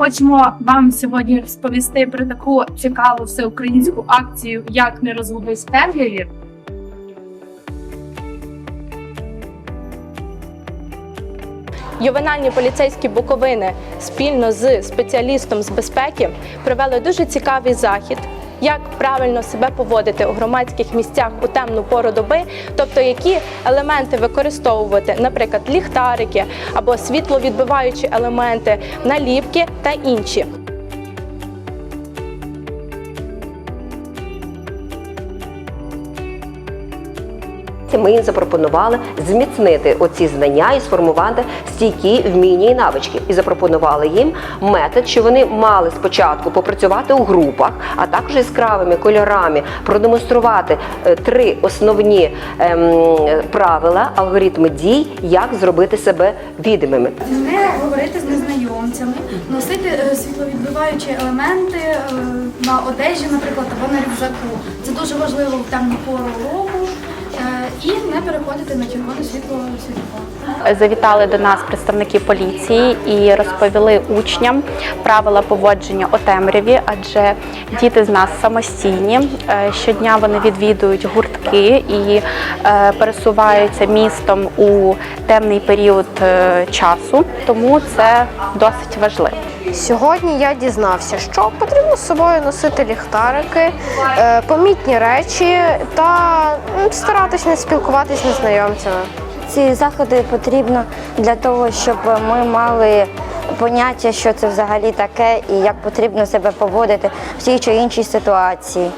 Хочемо вам сьогодні розповісти про таку цікаву всеукраїнську акцію Як не розгубить в темряві. Ювенальні поліцейські Буковини спільно з спеціалістом з безпеки провели дуже цікавий захід. Як правильно себе поводити у громадських місцях у темну пору доби, тобто які елементи використовувати, наприклад, ліхтарики або світловідбиваючі елементи, наліпки та інші. Ми їм запропонували зміцнити оці знання і сформувати стійкі вміння і навички. І запропонували їм метод, що вони мали спочатку попрацювати у групах, а також яскравими кольорами, продемонструвати е, три основні ем, правила, алгоритми дій, як зробити себе відомими. Не говорити з незнайомцями, носити е, світловідбиваючі елементи е, на одежі, наприклад, або на рюкзаку. Це дуже важливо в темну пору року. І не переходити на червоне світло світлофор. Завітали до нас представники поліції і розповіли учням правила поводження у темряві, адже діти з нас самостійні. Е, Щодня вони відвідують гуртки і е, пересуваються містом у темний період е, часу, тому це досить важливо. Сьогодні я дізнався, що потрібно з собою носити ліхтарики, е, помітні речі та старатись не спілкуватись з незнайомцями. Ці заходи потрібно для того, щоб ми мали поняття, що це взагалі таке і як потрібно себе поводити в тій чи іншій ситуації.